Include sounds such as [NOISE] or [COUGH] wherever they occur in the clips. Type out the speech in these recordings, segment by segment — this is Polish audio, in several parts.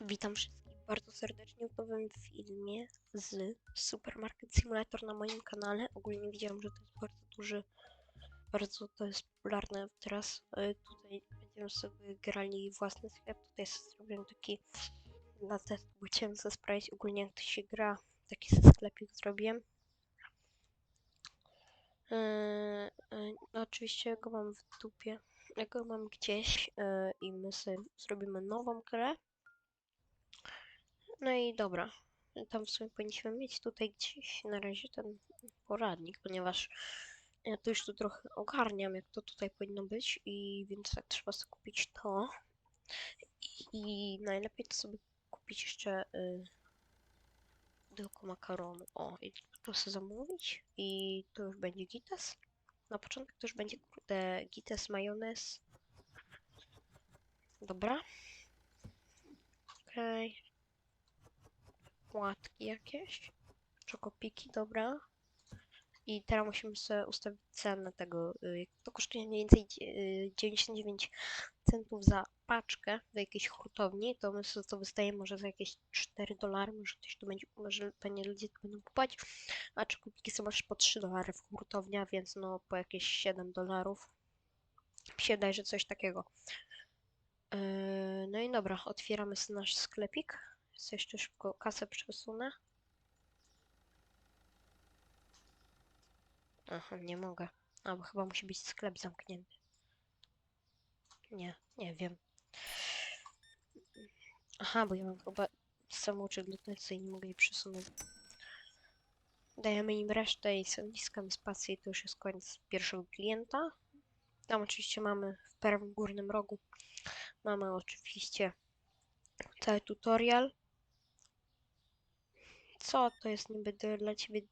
Witam wszystkich bardzo serdecznie w nowym filmie z Supermarket Simulator na moim kanale. Ogólnie widziałam, że to jest bardzo duży, bardzo to jest popularne teraz. E, Tutaj będziemy sobie grali własny sklep. Tutaj zrobiłem taki dla testu, bo chciałem sprawdzić ogólnie jak to się gra. Taki sklepik zrobiłem. E, no oczywiście go mam w dupie. Ja go mam gdzieś e, i my sobie zrobimy nową grę. No i dobra. Tam w sumie powinniśmy mieć tutaj gdzieś na razie ten poradnik, ponieważ ja to już tu trochę ogarniam, jak to tutaj powinno być i więc tak trzeba sobie kupić to. I, i najlepiej to sobie kupić jeszcze y, makaronu. O, i to sobie zamówić i to już będzie gites. Na początek to już będzie kurde gites majonez. Dobra. Okej płatki jakieś, czokopiki, dobra. I teraz musimy sobie ustawić cenę tego. y, To kosztuje mniej więcej dzie- y, 99 centów za paczkę w jakiejś hurtowni, to my sobie to wystajemy może za jakieś 4 dolary, może ktoś to będzie, może pewnie ludzie to będą kupować, a czokopiki są aż po 3 dolary w hurtownia, więc no po jakieś 7 dolarów. Się wydaje, że coś takiego. Yy, No i dobra, otwieramy nasz sklepik. Sobie jeszcze szybko kasę przesunę. Aha, nie mogę. A, bo chyba musi być sklep zamknięty. Nie, nie wiem. Aha, bo ja mam chyba samouczek lotnicy i nie mogę jej przesunąć. Dajemy im resztę i naciskamy spację i to już jest koniec pierwszego klienta. Tam oczywiście mamy w prawym górnym rogu mamy oczywiście cały tutorial. Co to jest niby dla ciebie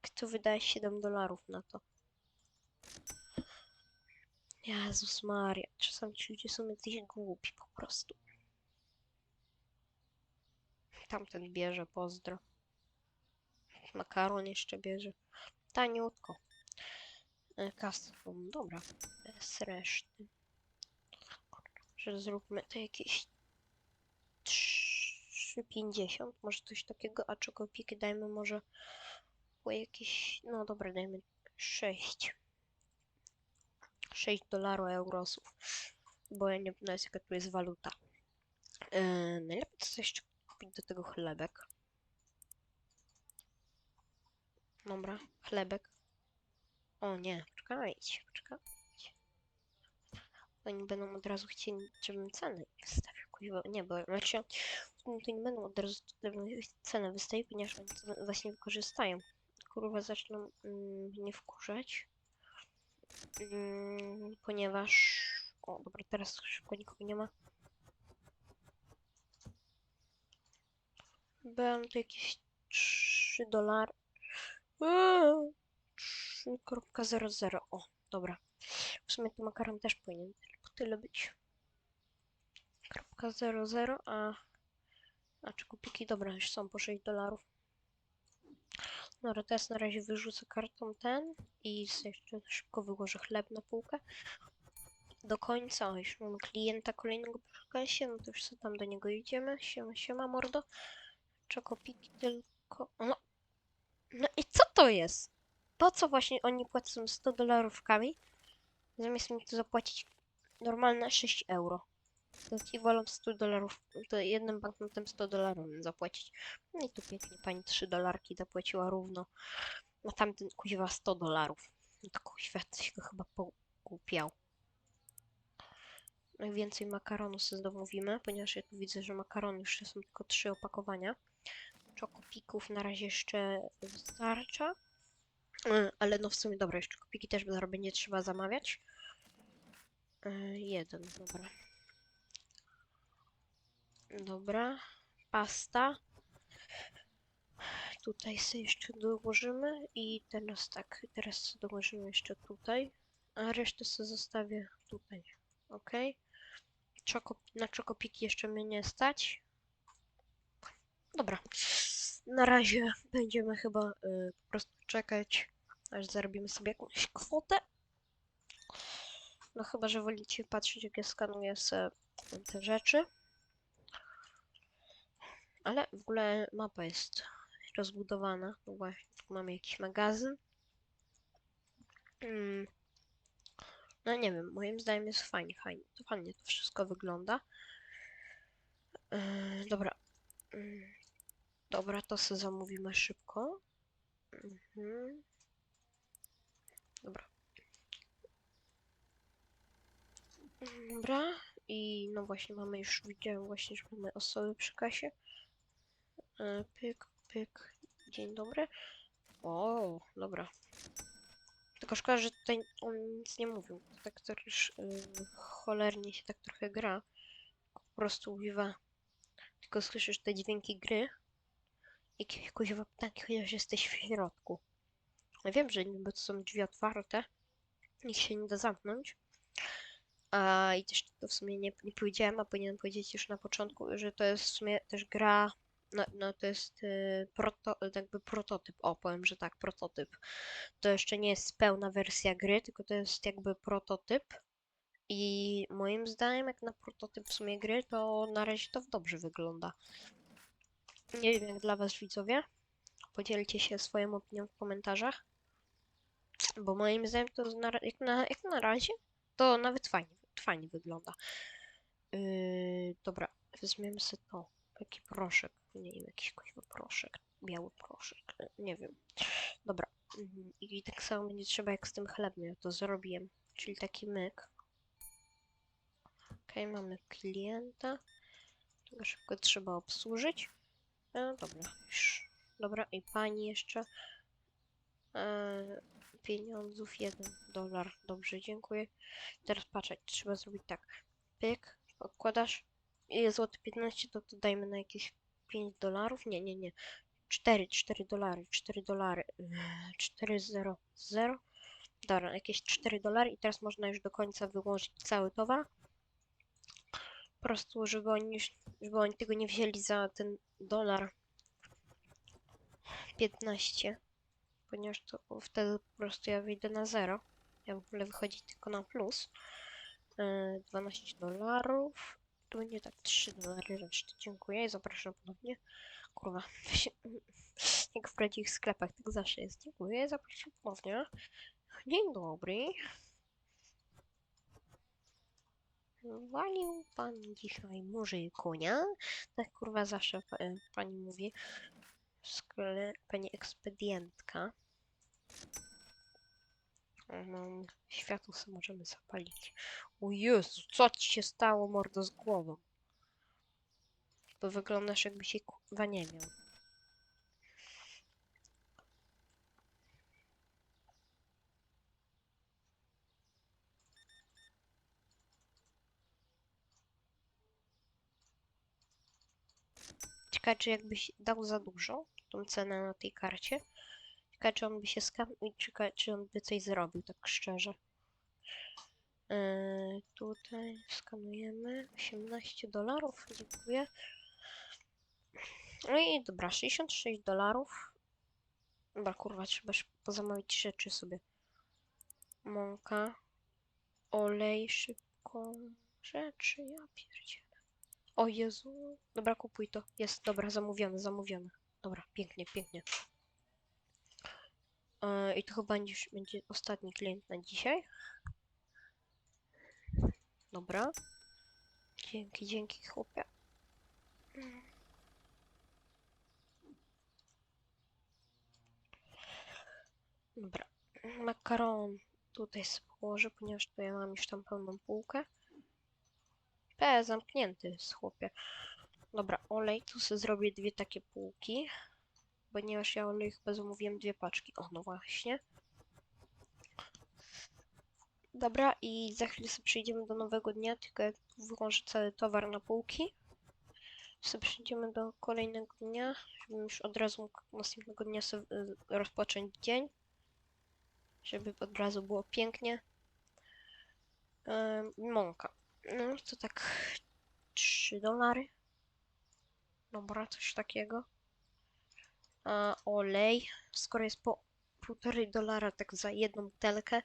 Kto wydaje 7 dolarów na to? Jezus Maria, czasami ci ludzie są jacyś głupi po prostu. Tamten bierze, pozdro. Makaron jeszcze bierze. Taniutko. E, Custom, dobra. Bez reszty. Że zróbmy to jakieś 3,50, może coś takiego, a czokopiki dajmy może po jakieś, no dobra, dajmy 6. 6 dolarów eurosów, bo ja nie wiem nawet jaka tu jest waluta. Yy, najlepiej to jeszcze kupić do tego chlebek. Dobra, chlebek. O nie, poczekajcie, poczekajcie. Oni będą od razu chcieli, żebym cenę wystawił. Kuźwa, nie, bo znaczy, no to nie będą od razu cenę wystawić, ponieważ oni to właśnie wykorzystają. Kurwa, zaczną mm, mnie wkurzać. Mm, ponieważ... O, dobra, teraz szybko nikogo nie ma. Będą to jakieś 3 dolary. Eee, 3.00. O, dobra. W sumie to makaron też powinien tylko tyle być. Kropka 00, a... A czy kupiki? Dobra, już są po 6 dolarów. Dobra, teraz na razie wyrzucę kartą ten i jeszcze szybko wyłożę chleb na półkę. Do końca, o, już mamy klienta kolejnego przy kasie, no to już sobie tam do niego idziemy. Siema, siema mordo. Czokopiki tylko... No, no i co to jest? Po co właśnie oni płacą 100 dolarówkami, zamiast mi to zapłacić normalne 6 euro? Ci wolą 100 dolarów, to jednym banknotem 100 dolarów zapłacić. No i tu pięknie pani 3 dolarki zapłaciła równo. A tamten kuźwa 100 dolarów. No to kuźwa coś go chyba pokupiał. Najwięcej makaronu sobie zamówimy, ponieważ ja tu widzę, że makarony już są tylko 3 opakowania. Czokopików na razie jeszcze wystarcza. Y, Ale no w sumie dobra, jeszcze kopiki też będzie trzeba zamawiać. Y, Jeden, dobra. Dobra, pasta. Tutaj sobie jeszcze dołożymy i teraz tak, teraz dołożymy jeszcze tutaj, a resztę sobie zostawię tutaj, ok? Czoko, na czokopiki jeszcze mnie nie stać. Dobra, na razie będziemy chyba y, po prostu czekać, aż zarobimy sobie jakąś kwotę. No chyba, że wolicie patrzeć, jak ja skanuję sobie te rzeczy. Ale w ogóle mapa jest rozbudowana. No właśnie, tu mamy jakiś magazyn. Mm. No nie wiem, moim zdaniem jest fajnie, fajnie. To fajnie to wszystko wygląda. Yy, dobra. Mm. Dobra, to sobie zamówimy szybko. Mhm. Dobra. Dobra. I no właśnie mamy już, widziałem właśnie, że mamy osoby przy kasie. E, Pyk, pyk. Dzień dobry. O, dobra. Tylko szkoda, że tutaj on nic nie mówił. To tak też yy, cholernie się tak trochę gra. Po prostu używa. Tylko słyszysz te dźwięki gry. Jakieś kuźwa ptaki, chociaż jesteś w środku. Ja wiem, że niby to są drzwi otwarte. Nikt się nie da zamknąć. A i też to w sumie nie, nie powiedziałem, a powinienem powiedzieć już na początku, że to jest w sumie też gra. No, no to jest y, proto, jakby prototyp. O, powiem, że tak, prototyp. To jeszcze nie jest pełna wersja gry, tylko to jest jakby prototyp. I moim zdaniem, jak na prototyp w sumie gry, to na razie to dobrze wygląda. Nie wiem jak dla was widzowie. Podzielcie się swoją opinią w komentarzach. Bo moim zdaniem to na, jak, na, jak na razie to nawet fajnie, fajnie wygląda. Yy, dobra, weźmiemy sobie to. Taki proszek. Nie wiem, jakiś kuźwa proszek. Biały proszek. Nie wiem. Dobra. mhm, I tak samo będzie trzeba jak z tym chlebem. Ja to zrobiłem. Czyli taki myk. Okej, mamy klienta. Tego szybko trzeba obsłużyć. E, dobra, już. Dobra, i pani jeszcze. E, pieniądzów, jeden dolar. Dobrze, dziękuję. Teraz patrzeć, trzeba zrobić tak. Pyk, odkładasz. Ile złoty 15, to, to dajmy na jakieś 5 dolarów. Nie, nie, nie. 4, 4 dolary, 4 dolary. Eee, 4, 0, 0. Dobra, jakieś 4 dolary i teraz można już do końca wyłożyć cały towar. Po prostu, żeby oni, żeby oni tego nie wzięli za ten dolar 15 ponieważ to wtedy po prostu ja wyjdę na zero. Ja w ogóle wychodzi tylko na plus. E, 12 dolarów. Tu będzie tak 3 dolary reszty. Dziękuję i zapraszam ponownie. Kurwa. [LAUGHS] Jak w prawdziwych sklepach, tak zawsze jest. Dziękuję, zapraszam ponownie. Dzień dobry. Walił pan dzisiaj może konia? Tak kurwa zawsze e, pani mówi. Skle pani ekspedientka. No, światło sobie możemy zapalić. O Jezu, co ci się stało, mordo, z głową? To wyglądasz jakby się kurwa nie miał. Ciekawe, czy jakbyś dał za dużo, tą cenę na tej karcie. Ciekawe, czy on by się skam... i czy on by coś zrobił, tak szczerze. Eee, tutaj skanujemy 18 dolarów, dziękuję. No i dobra, 66 dolarów. Dobra, kurwa, trzeba pozamawiać rzeczy sobie. Mąka, olej, szybko, rzeczy, ja pierdzielę. O Jezu, dobra, kupuj to. Jest, dobra, zamówione, zamówione. Dobra, pięknie, pięknie. E, I to chyba będzie, ostatni klient na dzisiaj. Dobra. Dzięki, dzięki, chłopie. Dobra. Makaron tutaj sobie położę, ponieważ tu ja mam już tam pełną półkę. P, zamknięty jest, chłopie. Dobra, olej, tu sobie zrobię dwie takie półki. Ponieważ ja olej chyba zamówiłem dwie paczki. O, no właśnie. Dobra, i za chwilę sobie przejdziemy do nowego dnia, tylko jak wyłożę cały towar na półki. Sobie przejdziemy do kolejnego dnia, żebym już od razu następnego dnia sobie y, rozpocząć dzień. Żeby od razu było pięknie. Ym, mąka. No to tak 3 dolary. Dobra, coś takiego. Olej, skoro jest po półtorej dolara tak za jedną butelkę,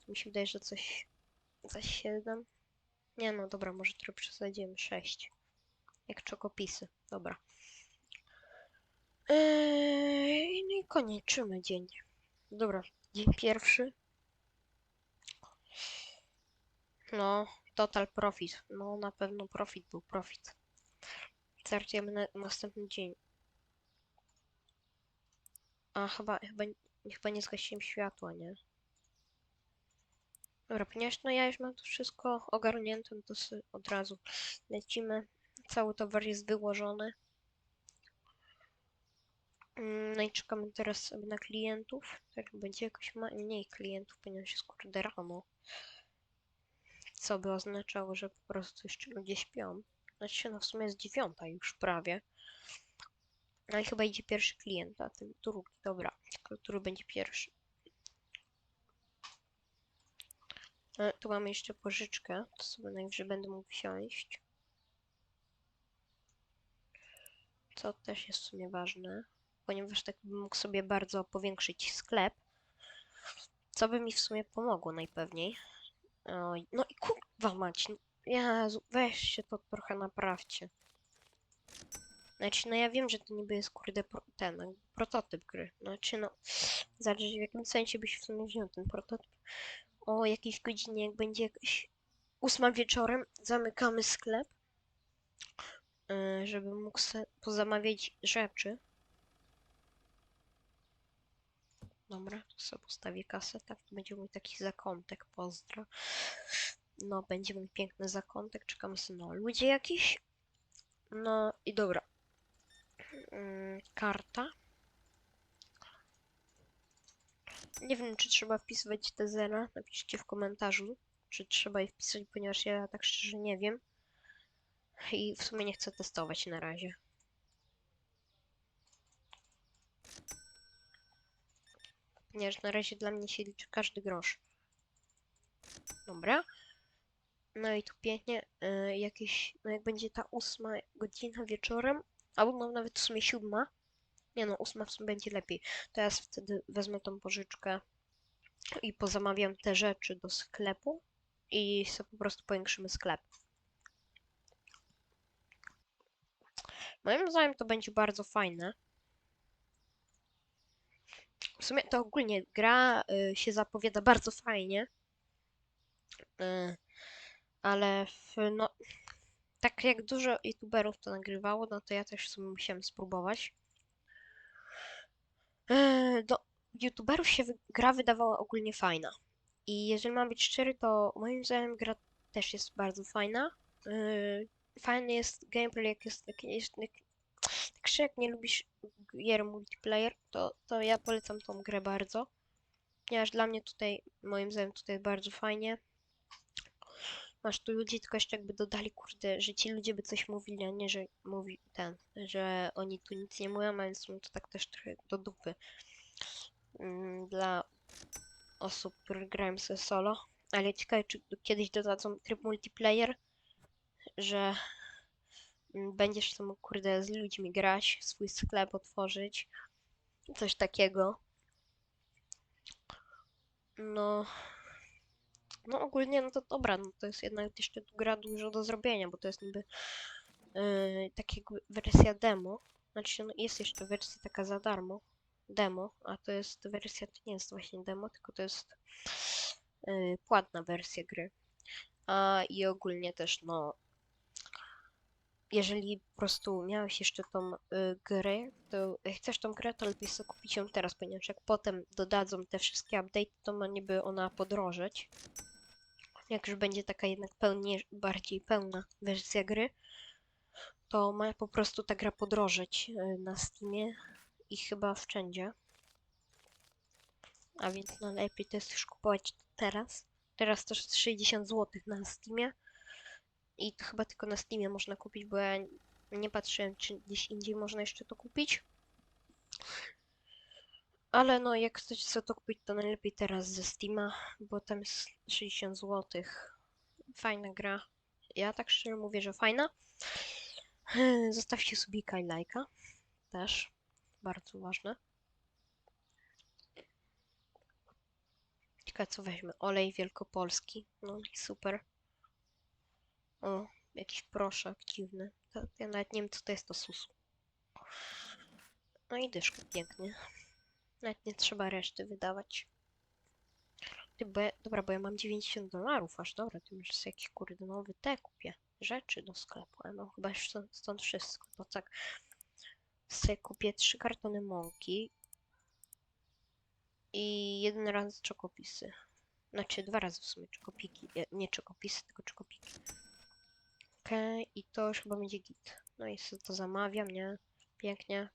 to mi się wydaje, że coś za 7. Nie no, dobra, może trochę przesadziłem 6. Jak czokopisy, dobra. Eee, no i kończymy dzień. Dobra, dzień pierwszy. No, total profit. No, na pewno profit był profit. Startujemy na następny dzień. A chyba, chyba, chyba nie zgasiłem światła, nie? Dobra, ponieważ no ja już mam to wszystko ogarnięte, to od razu lecimy. Cały towar jest wyłożony. Mm, No i czekamy teraz sobie na klientów. Tak będzie jakoś mniej klientów, ponieważ jest kurde rano. Co by oznaczało, że po prostu jeszcze ludzie śpią. Znaczy, no w sumie jest dziewiąta już prawie. No i chyba idzie pierwszy klient, a ten drugi, dobra. Który będzie pierwszy? E, tu mamy jeszcze pożyczkę, to sobie najwyżej będę mógł wsiąść. Co też jest w sumie ważne, ponieważ tak bym mógł sobie bardzo powiększyć sklep. Co by mi w sumie pomogło najpewniej. No i kurwa mać, no, Jezu, weźcie to trochę naprawcie. Znaczy, no ja wiem, że to niby jest kurde pro, ten, jakby prototyp gry. Znaczy, no, zależy w jakim sensie byś w sumie wziął ten prototyp. O jakiejś godzinie, jak będzie jakaś ósma wieczorem, zamykamy sklep, yy, żeby mógł se pozamawiać rzeczy. Dobra, to sobie postawię kasę, tak, będzie mój taki zakątek, pozdro. No, będzie mój piękny zakątek, czekamy sobie na ludzie jakiś. No i dobra. Mm, karta. Nie wiem, czy trzeba wpisywać te zera. Napiszcie w komentarzu, czy trzeba je wpisać, ponieważ ja tak szczerze nie wiem. I w sumie nie chcę testować na razie. Ponieważ na razie dla mnie się liczy każdy grosz. Dobra. No i tu pięknie, y, jakieś, no jak będzie ta ósma godzina wieczorem, albo no nawet w sumie siódma, nie no, ósma w sumie będzie lepiej, to ja wtedy wezmę tą pożyczkę i pozamawiam te rzeczy do sklepu i sobie po prostu powiększymy sklep. Moim zdaniem to będzie bardzo fajne. W sumie to ogólnie gra y, się zapowiada bardzo fajnie. Y, ale w, no, tak jak dużo youtuberów to nagrywało, no to ja też w sumie musiałem spróbować. Yy, do youtuberów się gra wydawała ogólnie fajna. I jeżeli mam być szczery, to moim zdaniem gra też jest bardzo fajna. Yy, fajny jest gameplay, jak jest, jak jest jak, tak szczerze, jak nie lubisz gier multiplayer, to, to ja polecam tą grę bardzo. Ponieważ dla mnie tutaj, moim zdaniem, tutaj bardzo fajnie. Masz tu ludzi, tylko jeszcze jakby dodali, kurde, że ci ludzie by coś mówili, a nie, że mówi ten, że oni tu nic nie mówią, a więc no to tak też trochę do dupy. Mm, Dla osób, które grają sobie solo. Ale ciekawe, czy kiedyś dodadzą tryb multiplayer, że mm, będziesz tam, kurde, z ludźmi grać, swój sklep otworzyć, coś takiego. No, no ogólnie, no to dobra, no to jest jednak jeszcze gra dużo do zrobienia, bo to jest niby yy, tak wersja demo. Znaczy, no jest jeszcze wersja taka za darmo, demo, a to jest wersja, to nie jest właśnie demo, tylko to jest yy, płatna wersja gry. A i ogólnie też, no, jeżeli po prostu miałeś jeszcze tą y, grę, to chcesz tą grę, to lepiej sobie kupić ją teraz, ponieważ jak potem dodadzą te wszystkie update, to ma niby ona podrożeć. Jak już będzie taka jednak pełnie, bardziej pełna wersja gry, to ma po prostu ta gra podrożeć y, na Steamie i chyba wszędzie. A więc no lepiej to jest już kupować teraz. Teraz to jest 60 zł na Steamie. I to chyba tylko na Steamie można kupić, bo ja nie patrzyłem, czy gdzieś indziej można jeszcze to kupić. Ale no, jak chcecie sobie to kupić, to najlepiej teraz ze Steama, bo tam jest 60 zł. Fajna gra. Ja tak szczerze mówię, że fajna. [CLEARS THROAT] Zostawcie subika i lajka. Też. Bardzo ważne. Ciekawe co weźmy. Olej wielkopolski. No super. O, jakiś proszek dziwny. Ja nawet nie wiem co to jest to susu. No i dyszka, pięknie. Nawet nie trzeba reszty wydawać. Ty, bo ja, dobra, bo ja mam 90 dolarów aż, dobra, ty już sobie jakiś kurde nowy te kupię. Rzeczy do sklepu, ja mam chyba już stąd, wszystko. To tak, sobie kupię trzy kartony mąki i jeden raz czekopisy. Znaczy dwa razy w sumie czekopiki, nie- nie czekopisy, tylko czekopiki. Okej, i to już chyba będzie git. No i sobie to zamawiam, nie? Pięknie.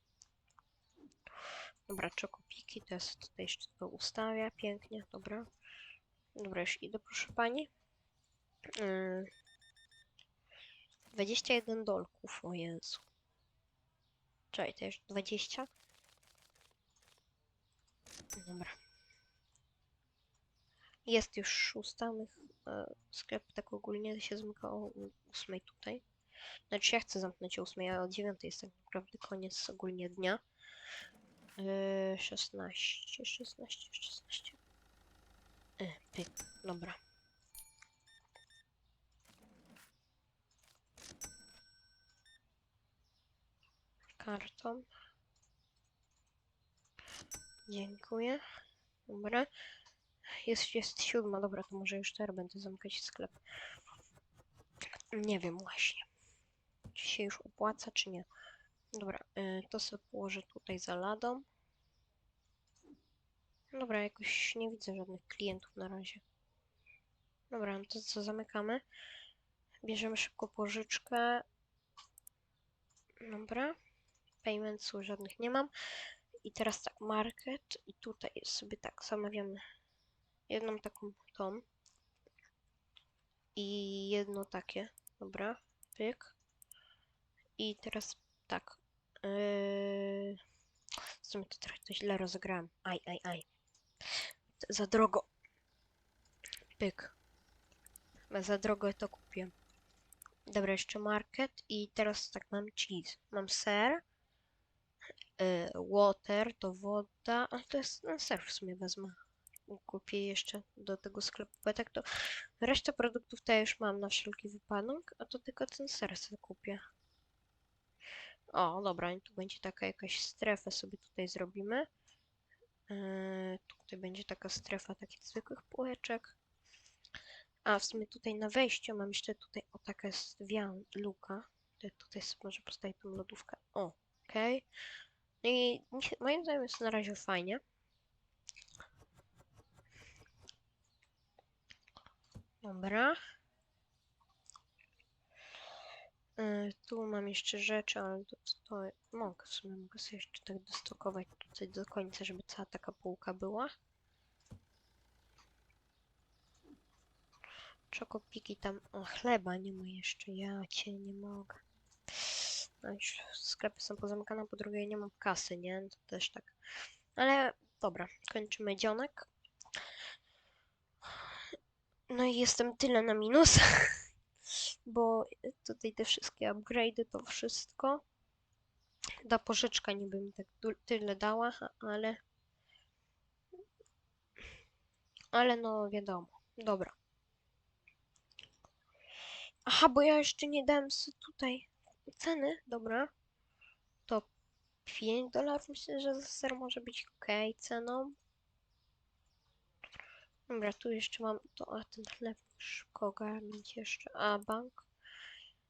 Dobra, czekopiki, to ja tutaj jeszcze to ustawię, pięknie, dobra. Dobra, już idę, proszę pani. Yy, 21 dolków, o Jezu. Czekaj, to już 20? Dobra. Jest już szósta, e, sklep tak ogólnie się zamyka o ósmej tutaj. Znaczy ja chcę zamknąć o ósmej, a o dziewiątej jest tak naprawdę koniec ogólnie dnia. Yy, 16, 16, 16. E, pyk, dobra. Kartą. Dziękuję. Dobra. Jest, jest siódma, dobra, to może już teraz będę zamykać sklep. Nie wiem właśnie. Czy się już opłaca, czy nie. Dobra, y, to sobie położę tutaj za ladą. Dobra, jakoś nie widzę żadnych klientów na razie. Dobra, no to co, zamykamy. Bierzemy szybko pożyczkę. Dobra. Paymentsów żadnych nie mam. I teraz tak, market. I tutaj sobie tak, zamawiamy jedną taką tą. I jedno takie. Dobra, pyk. I teraz tak. Yy... W sumie to trochę to źle rozegrałem. Aj, aj, aj. Za drogo. Pyk. Za drogo to kupię. Dobra, jeszcze market. I teraz tak, mam cheese. Mam ser. Yy, water to woda. A to jest no, ser w sumie wezmę. Kupię jeszcze do tego sklepu. Tak to resztę produktów to ja już mam na wszelki wypadek. A to tylko ten ser sobie kupię. O, dobra, tu będzie taka jakaś strefa sobie tutaj zrobimy. Yy, tutaj będzie taka strefa takich zwykłych półeczek. A w sumie tutaj na wejściu mam jeszcze tutaj, o taka wian, luka. Tutaj, sobie może postawię tą lodówkę. O, okej. No I moim zdaniem jest na razie fajnie. Dobra. Y, Tu mam jeszcze rzeczy, ale to, to, mogę w sumie mogę sobie jeszcze tak dostokować tutaj do końca, żeby cała taka półka była. Czokopiki tam, o chleba nie ma jeszcze, ja cię nie mogę. No już sklepy są pozamykane, po drugie nie mam kasy, nie? To też tak. Ale dobra, kończymy dzionek. No i jestem tyle na minus, bo tutaj te wszystkie upgrade'y, to wszystko. Ta pożyczka niby mi tak tyle dała, ale... Ale no wiadomo, dobra. Aha, bo ja jeszcze nie dałem sobie tutaj ceny, dobra. To 5 dolarów myślę, że za ser może być ok ceną. Dobra, tu jeszcze mam to, a ten chleb szybko ogarnąć jeszcze. A bank?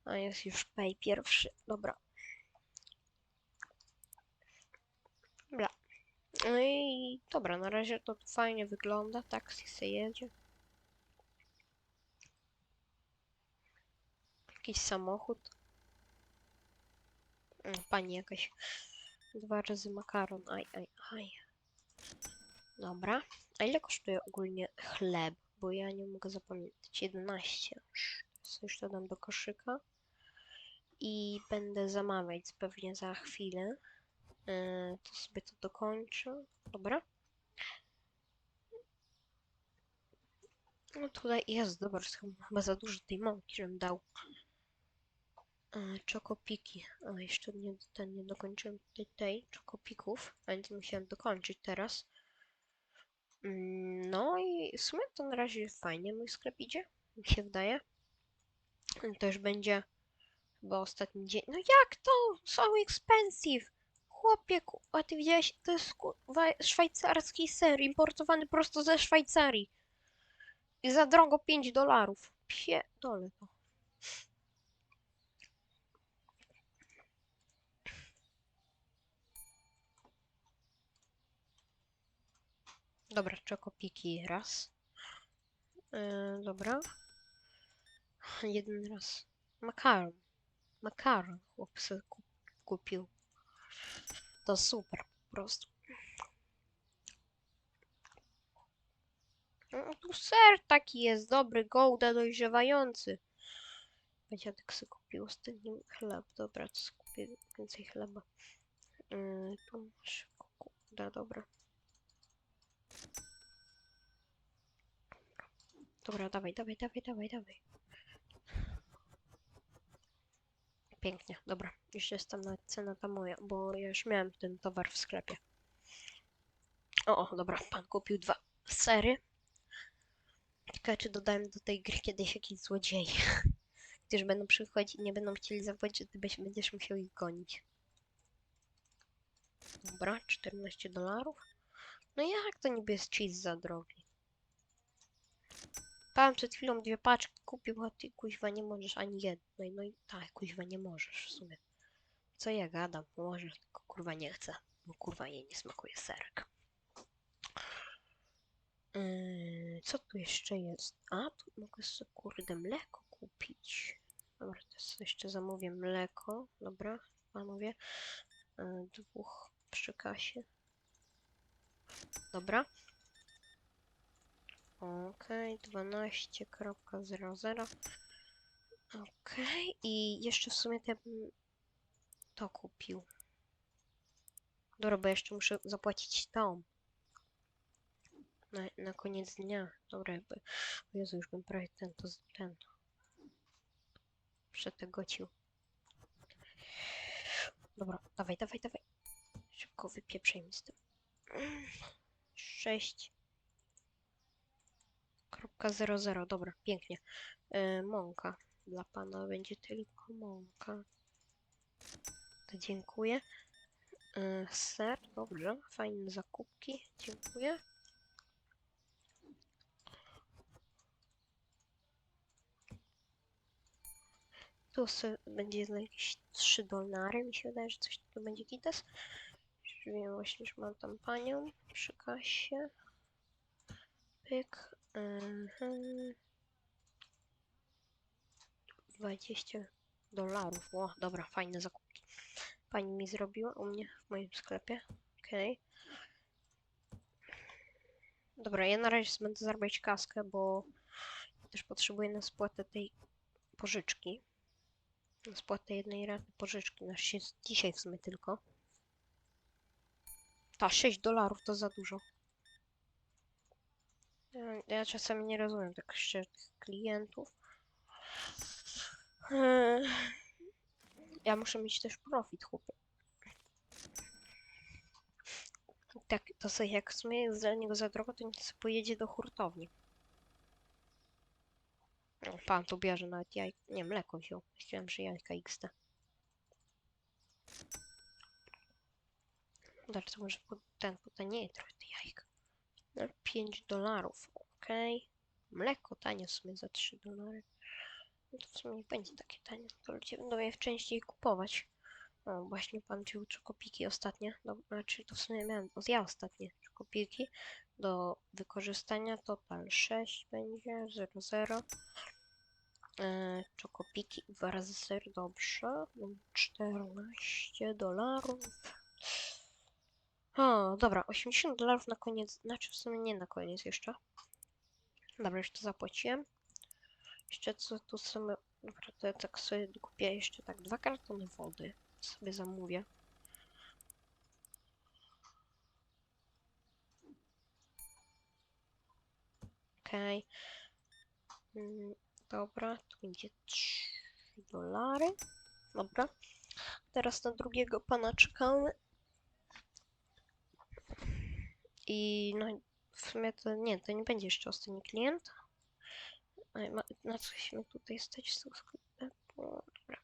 A jest już pay pierwszy. Dobra. Dobra. No i dobra, na razie to fajnie wygląda. Taksi se jedzie. Jakiś samochód. Mm, Pani jakaś. Dwa razy makaron. Aj, aj, aj. Dobra. A ile kosztuje ogólnie chleb? Bo ja nie mogę zapamiętać. 11 aż. Już to dam do koszyka. I będę zamawiać pewnie za chwilę. Yy, to sobie to dokończę. Dobra. No tutaj jest, dobra, chyba za dużo tej mąki, żebym dał. Yy, czokopiki. A jeszcze nie, ten nie dokończyłem tutaj tej czokopików, więc musiałem dokończyć teraz. Mm, No i w sumie to na razie fajnie mój sklep idzie, mi się wydaje. To już będzie chyba ostatni dzień. No jak to? So expensive! chłopie, a ty widziałeś, to jest szwajcarski ser, importowany prosto ze Szwajcarii. I za drogo 5 dolarów. Psie, dole to. Dobra, czekopiki raz. Yy, dobra. Jeden raz. Makaron. Makaron chłop kupił. To super po prostu. No, tu ser taki jest dobry, gołda dojrzewający. Dziadek sobie kupił ostatni chleb. Dobra, to sobie kupię więcej chleba. Yy, tu masz gołda, dobra. Dobra, dawaj, dawaj, dawaj, dawaj, dawaj. Pięknie, dobra. Już jest tam cena ta moja, bo ja już miałem ten towar w sklepie. O, o, dobra, pan kupił dwa sery. Ciekawe, czy dodałem do tej gry kiedyś jakiś złodziei. Którzy [LAUGHS] będą przychodzić i nie będą chcieli zapłacić, ty będziesz musiał ich gonić. Dobra, 14 dolarów. No jak to niby jest cheese za drogi? Pan przed chwilą dwie paczki kupił, a ty kuźwa nie możesz ani jednej. No i tak, kuźwa nie możesz w sumie. Co ja gadam? Możesz, tylko kurwa nie chcę. Bo kurwa jej nie smakuje serek. Yy, co tu jeszcze jest? A, tu mogę sobie kurde mleko kupić. Dobra, sobie jeszcze zamówię mleko. Dobra, panowie. Yy, dwóch przy kasie. Dobra. Okej, 12.00. Okej, i jeszcze w sumie te to kupił. Dobra, bo jeszcze muszę zapłacić tą. Na, na koniec dnia. Dobra, jakby. O Jezu, już bym prawie ten, to ten. Przetegocił. Dobra, dawaj, dawaj, dawaj. Szybko wypieprzaj mi z tym. 6. Kropka 00, dobra, pięknie. E, mąka. Dla pana będzie tylko mąka. To dziękuję. E, ser, dobrze. Fajne zakupki, dziękuję. Tu będzie jakieś 3 dolary, mi się wydaje, że coś tu będzie gites. Już wiem właśnie, że mam tam panią przy kasie. Pyk. Mhm. 20 dolarów. O, dobra, fajne zakupki. Pani mi zrobiła u mnie w moim sklepie. Okej. Dobra, ja na razie będę zarabiać kaskę, bo też potrzebuję na spłatę tej pożyczki. Na spłatę jednej raty pożyczki. Na dzisiaj w sumie tylko. Ta 6 dolarów to za dużo. Ja, ja czasami nie rozumiem tak szczerze klientów. Ja muszę mieć też profit, chłopie. Tak, to sobie jak w sumie jest dla niego za drogo, to sobie pojedzie do hurtowni. Pan tu bierze nawet jajka. Nie, mleko wziął. Myślałem, że jajka XD. Dobra, to może po, ten potanieje trochę te jajka. No, 5 dolarów, okej. Mleko tanie w sumie za 3 dolary. No to w sumie nie będzie takie tanie. To ludzie będą je częściej kupować. O, właśnie pan wziął czekopiki ostatnie. No, znaczy to w sumie miałem, no, ja ostatnie czekopiki do wykorzystania. Total 6 będzie, 00. E, czokopiki 2 razy 0, dobrze. Będzie 14 dolarów. O, dobra, 80 dolarów na koniec, znaczy w sumie nie na koniec jeszcze. Dobra, już to zapłaciłem. Jeszcze co tu sobie, dobra, to ja tak sobie kupię jeszcze tak dwa kartony wody. Sobie zamówię. Okej. Mm, Dobra, tu będzie 3 dolary. Dobra. Teraz na drugiego pana czekamy. I no w sumie to nie, to nie będzie jeszcze ostatni klient. Na coś my tutaj stać Dobra.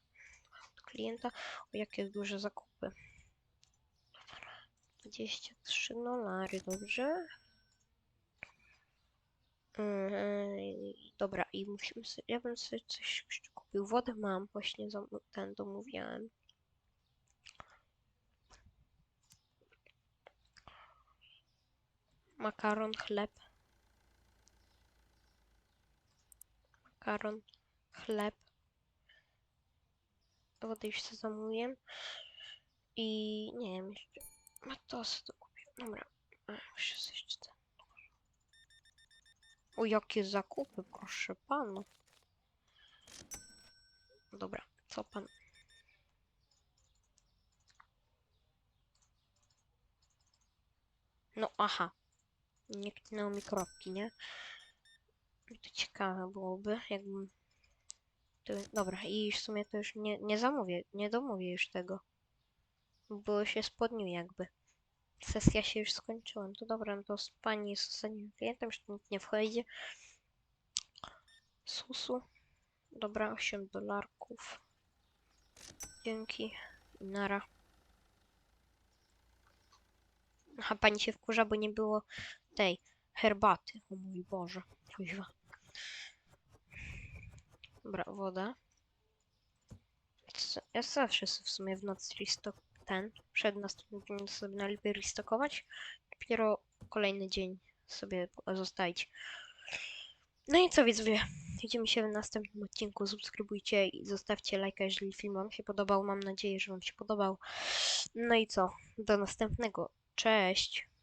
Klienta. O jakie duże zakupy. 23 dolary, dobrze? Yy, dobra, i musimy sobie, ja bym sobie coś kupił. Wodę mam, właśnie ten domówiłem. Makaron, chleb. Makaron, chleb. Wodę już sobie zamówiłem. I nie wiem, jeszcze. No to sobie kupię. Dobra. Muszę sobie jeszcze ten. O, jakie zakupy, proszę pana. Dobra, co pan? No, aha. Nie klinęło mi kropki, nie? To ciekawe byłoby, jakbym... To, dobra, i w sumie to już nie, nie zamówię, nie domówię już tego. Bo się spodnił jakby. Sesja się już skończyła. No to dobra, no to pani jest ostatnim klientem, już nikt nie wchodzi. Susu. Dobra, 8 dolarków. Dzięki. Nara. Aha, pani się wkurza, bo nie było tej herbaty. O mój Boże. Kuźwa. Dobra, woda. Ja zawsze w sumie w nocy listok ten, przed następnym dniem sobie najlepiej restokować. Dopiero kolejny dzień sobie zostawić. No i co widzowie, widzimy się w następnym odcinku. Subskrybujcie i zostawcie lajka, jeżeli film wam się podobał. Mam nadzieję, że wam się podobał. No i co, do następnego. Cześć!